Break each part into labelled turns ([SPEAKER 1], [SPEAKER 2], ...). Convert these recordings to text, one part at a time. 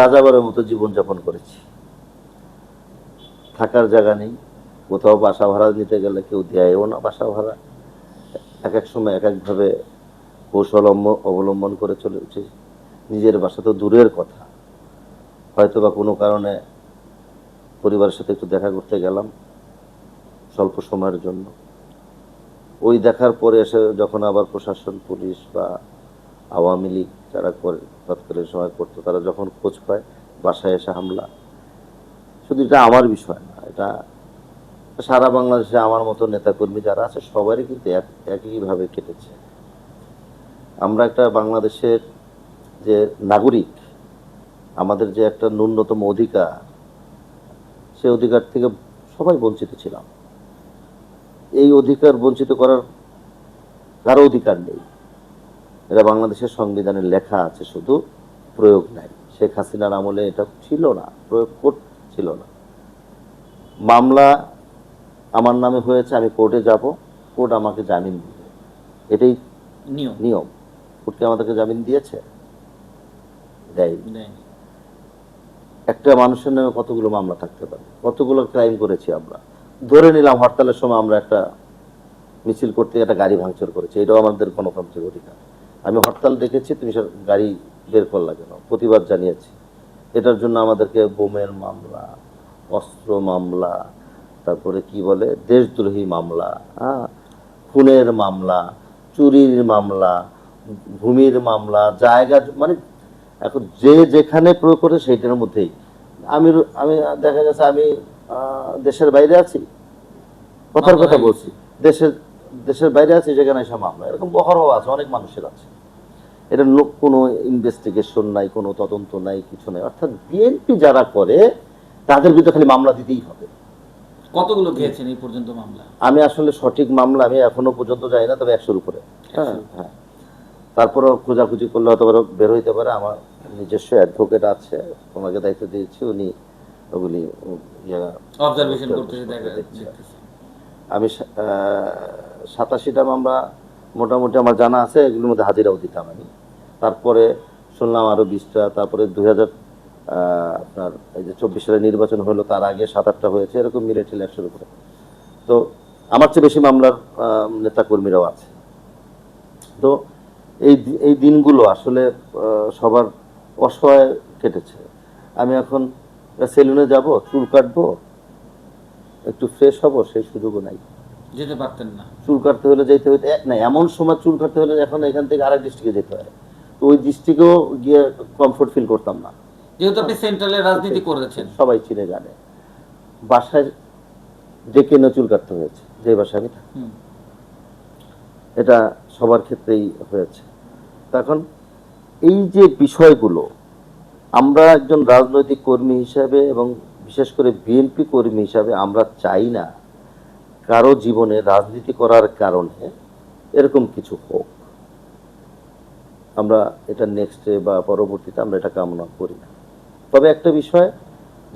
[SPEAKER 1] যাযাবরের মতো জীবনযাপন করেছি। থাকার জায়গা নেই। কোথাও বাসা ভাড়া নিতে গেলে কেউ দেয়ও না বাসা ভাড়া। এক এক সময় এক একভাবে কৌশল অবলম্বন করে চলেছি নিজের বাসা তো দূরের কথা। হয়তো বা কোনো কারণে পরিবারের সাথে একটু দেখা করতে গেলাম স্বল্প সময়ের জন্য। ওই দেখার পরে এসে যখন আবার প্রশাসন, পুলিশ বা আওয়ামী লীগ যারা করে, তৎকালীন সময় করতো, তারা যখন খোঁজ পায়, বাসায় এসে হামলা। শুধু এটা আমার বিষয় না, এটা সারা বাংলাদেশে আমার মতো নেতাকর্মী যারা আছে, সবারই কিন্তু এক- একইভাবে কেটেছে। আমরা একটা বাংলাদেশের যে নাগরিক, আমাদের যে একটা ন্যূনতম অধিকার, সে অধিকার থেকে সবাই বঞ্চিত ছিলাম। এই অধিকার বঞ্চিত করার কারও অধিকার নেই। এটা বাংলাদেশের সংবিধানে লেখা আছে শুধু প্রয়োগ নাই। শেখ হাসিনার আমলে এটা ছিল না প্রয়োগ করছিল না। মামলা আমার নামে হয়েছে আমি কোর্টে যাব কোর্ট আমাকে জামিন দিবে। এটাই
[SPEAKER 2] নিয়ম।
[SPEAKER 1] নিয়ম। কোর্ট কি আমাদেরকে জামিন দিয়েছে? দেয়
[SPEAKER 2] দেয়নি।
[SPEAKER 1] একটা মানুষের নামে কতগুলো মামলা থাকতে পারে? কতগুলো ক্রাইম করেছি আমরা? ধরে নিলাম হরতালের সময় আমরা একটা মিছিল করতে একটা গাড়ি ভাঙচুর করেছি এটাও আমাদের গণতান্ত্রিক অধিকার। আমি হরতাল দেখেছি তুমি সে গাড়ি বের করলা কেন? প্রতিবাদ জানিয়েছি। এটার জন্য আমাদেরকে বোমের মামলা অস্ত্র মামলা তারপরে কি বলে দেশদ্রোহী মামলা হ্যাঁ? খুনের মামলা চুরির মামলা ভূমির মামলা জায়গা মানে এখন যে যেখানে প্রয়োগ করে সেইটার মধ্যেই। আমি আমি দেখা গেছে আমি দেশের বাইরে আছি। কথার কথা বলছি। দেশের দেশের বাইরে আছে যেখানে এসে মামলা এরকম বহরহ আছে অনেক মানুষের আছে। এটা নো- কোনো ইনভেস্টিগেশন নাই কোনো তদন্ত নাই কিছু নাই। অর্থাৎ বিএনপি যারা করে তাদের বিরুদ্ধে খালি মামলা দিতেই হবে।
[SPEAKER 2] কতগুলো খেয়েছেন এই পর্যন্ত মামলা?
[SPEAKER 1] আমি আসলে সঠিক মামলা আমি এখনও পর্যন্ত যাই না তবে একশোর উপরে। হ্যাঁ হ্যাঁ। তারপরেও খোঁজাখুঁজি করলে হয়তো বের হইতে পারে। আমার নিজস্ব অ্যাডভোকেট আছে ওনাকে দায়িত্ব দিয়েছি উনি ওগুলি
[SPEAKER 2] অবজারভেশন করতে
[SPEAKER 1] আমি সাতাশিটা মামলা মোটামুটি আমার জানা আছে, এগুলোর মধ্যে হাজিরাও দিতাম আমি। তারপরে শুনলাম আরও বিশটা, তারপরে দুই হাজার আপনার এই যে চব্বিশ সালে নির্বাচন হলো, তার আগে সাত আটটা হয়েছে, এরকম মিলিটারি একশোর উপরে। তো আমার চেয়ে বেশি মামলার নেতাকর্মীরাও আছে। তো এই এই দিনগুলো আসলে সবার অসহায় কেটেছে। আমি এখন সেলুনে যাব, চুল কাটবো, একটু ফ্রেশ হব, সেই সুযোগও নাই।
[SPEAKER 2] যেতে পারতেন না।
[SPEAKER 1] চুল কাটতে হলে যেতে হইতে। না এমন সময় চুল কাটতে হলে এখন এখান থেকে আরেক ডিস্ট্রিক্টে যেতে হয়। তো ওই ডিস্ট্রিক্টেও গিয়ে কমফোর্ট ফিল করতাম না।
[SPEAKER 2] যেহেতু আপনি সেন্ট্রালে রাজনীতি করেছেন।
[SPEAKER 1] সবাই চিনে জানে। বাসায় ডেকে এনে চুল কাটতে হয়েছে যে বাসায় আমি এটা সবার ক্ষেত্রেই হয়েছে। তখন এই যে বিষয়গুলো আমরা একজন রাজনৈতিক কর্মী হিসাবে এবং বিশেষ করে বিএনপি কর্মী হিসাবে আমরা চাই না কারও জীবনে রাজনীতি করার কারণে এরকম কিছু হোক। আমরা এটা নেক্সটে বা পরবর্তীতে আমরা এটা কামনা করি না। তবে একটা বিষয়,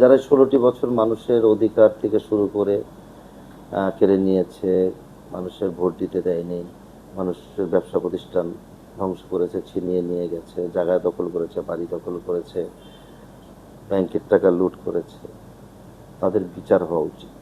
[SPEAKER 1] যারা ষোলোটি বছর মানুষের অধিকার থেকে শুরু করে কেড়ে নিয়েছে, মানুষের ভোট দিতে দেয়নি, মানুষের ব্যবসা প্রতিষ্ঠান ধ্বংস করেছে, ছিনিয়ে নিয়ে গেছে, জায়গা দখল করেছে, বাড়ি দখল করেছে, ব্যাংকের টাকা লুট করেছে, তাদের বিচার হওয়া উচিত।